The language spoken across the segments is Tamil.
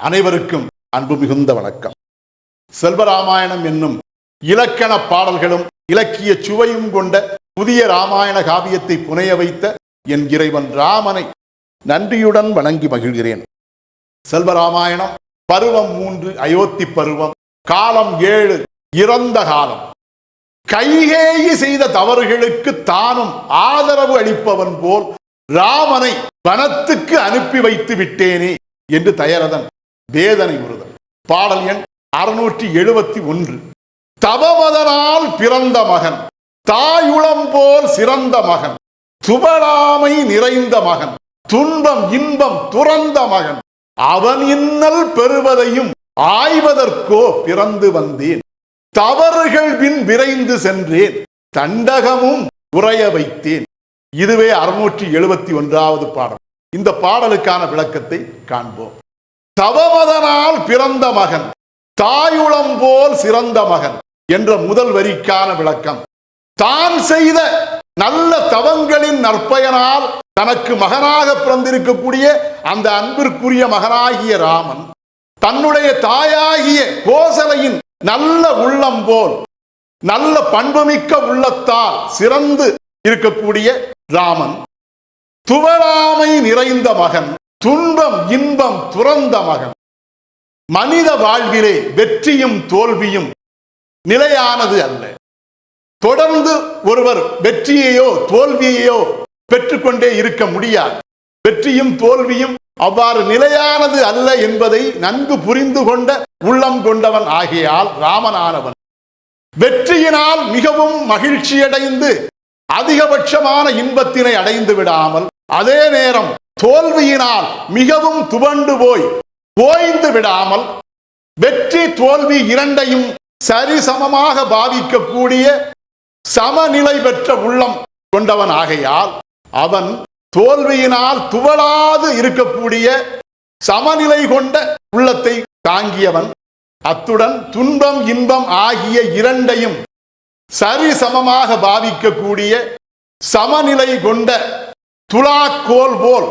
அனைவருக்கும் அன்பு மிகுந்த வணக்கம். செல்வராமாயணம் என்னும் இலக்கண பாடல்களும் இலக்கிய சுவையும் கொண்ட புதிய ராமாயண காவியத்தை புனைய வைத்த என் இறைவன் ராமனை நன்றியுடன் வணங்கி மகிழ்கிறேன். செல்வராமாயணம் பருவம் மூன்று அயோத்தி பருவம் காலம் ஏழு இறந்த காலம். கைகேயி செய்த தவறுகளுக்கு தானும் ஆதரவு அளிப்பவன் போல் ராமனை வனத்துக்கு அனுப்பி வைத்து விட்டேனே என்று தயரதன் வேதனை உறுதல். பாடல் எண் அறுநூற்றி எழுபத்தி ஒன்று. தவமதனால் பிறந்த மகன் தாயுளம் போல் சிறந்த மகன் துபடாமை நிறைந்த மகன் துன்பம் இன்பம் துறந்த மகன் அவன் இன்னல் பெறுவதையும் ஆய்வதற்கோ பிறந்து வந்தேன். தவறுகள் பின் விரைந்து சென்றேன் தண்டகமும் உறைய வைத்தேன். இதுவே அறுநூற்றி எழுபத்தி ஒன்றாவது பாடல். இந்த பாடலுக்கான விளக்கத்தை காண்போம். தவமதனால் பிறந்த மகன் தாயுளம் போல் சிறந்த மகன் என்ற முதல் வரிக்கான விளக்கம். தான் செய்த நல்ல தவங்களின் நற்பயனால் தனக்கு மகனாக பிறந்திருக்கக்கூடிய அந்த அன்பிற்குரிய மகனாகிய ராமன் தன்னுடைய தாயாகிய கோசலையின் நல்ல உள்ளம் போல் நல்ல பண்புமிக்க உள்ளத்தால் சிறந்து இருக்கக்கூடிய ராமன் துவளாமை நிறைந்த மகன் துன்பம் இன்பம் துறந்த மகன். மனித வாழ்விலே வெற்றியும் தோல்வியும் நிலையானது அல்ல. தொடர்ந்து ஒருவர் வெற்றியையோ தோல்வியையோ பெற்றுக்கொண்டே இருக்க முடியாது. வெற்றியும் தோல்வியும் அவ்வாறு நிலையானது அல்ல என்பதை நன்கு புரிந்து கொண்ட உள்ளம் கொண்டவன் ஆகியால் ராமனானவன். வெற்றியினால் மிகவும் மகிழ்ச்சியடைந்து அதிகபட்சமான இன்பத்தினை அடைந்து விடாமல் அதே நேரம் தோல்வியினால் மிகவும் துவண்டு போய் ஓய்ந்து விடாமல் வெற்றி தோல்வி இரண்டையும் சரிசமமாக பாவிக்கக்கூடிய சமநிலை பெற்ற உள்ளம் கொண்டவன் ஆகையால் அவன் தோல்வியினால் துவளாது இருக்கக்கூடிய சமநிலை கொண்ட உள்ளத்தை தாங்கியவன். அத்துடன் துன்பம் இன்பம் ஆகிய இரண்டையும் சரிசமமாக பாவிக்கக்கூடிய சமநிலை கொண்ட துலாக்கோல் போல்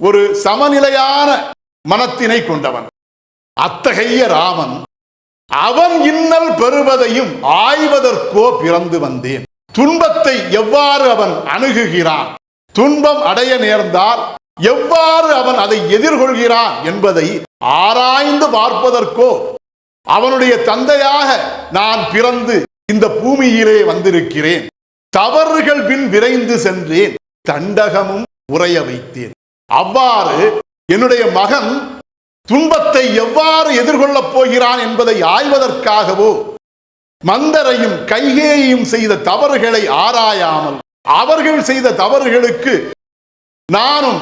ஒரு சமநிலையான மனத்தினை கொண்டவன். அத்தகைய ராமன் அவன் இன்னல் பெறுவதையும் ஆய்வதற்கோ பிறந்து வந்தேன். துன்பத்தை எவ்வாறு அவன் அணுகுகிறான்? துன்பம் அடைய நேர்ந்தால் எவ்வாறு அவன் அதை எதிர்கொள்கிறான் என்பதை ஆராய்ந்து பார்ப்பதற்கோ அவனுடைய தந்தையாக நான் பிறந்து இந்த பூமியிலே வந்திருக்கிறேன். தவறுகள் பின் விரைந்து சென்றேன். தண்டகமும் உறைய வைத்தேன். அவ்வாறு என்னுடைய மகன் துன்பத்தை எவ்வாறு எதிர்கொள்ளப் போகிறான் என்பதை ஆய்வதற்காகவோ மந்தரையும் கைகேயும் செய்த தவறுகளை ஆராயாமல் அவர்கள் செய்த தவறுகளுக்கு நானும்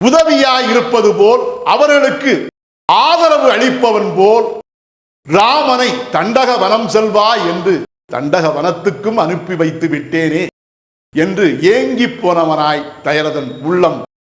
உதவியாய் இருப்பது போல் அவர்களுக்கு ஆதரவு அளிப்பவன் போல் ராமனை தண்டக வனம் செல்வா என்று தண்டக வனத்துக்கும் அனுப்பி வைத்து விட்டேனே என்று ஏங்கி போனவனாய் தயரதன் உள்ளம்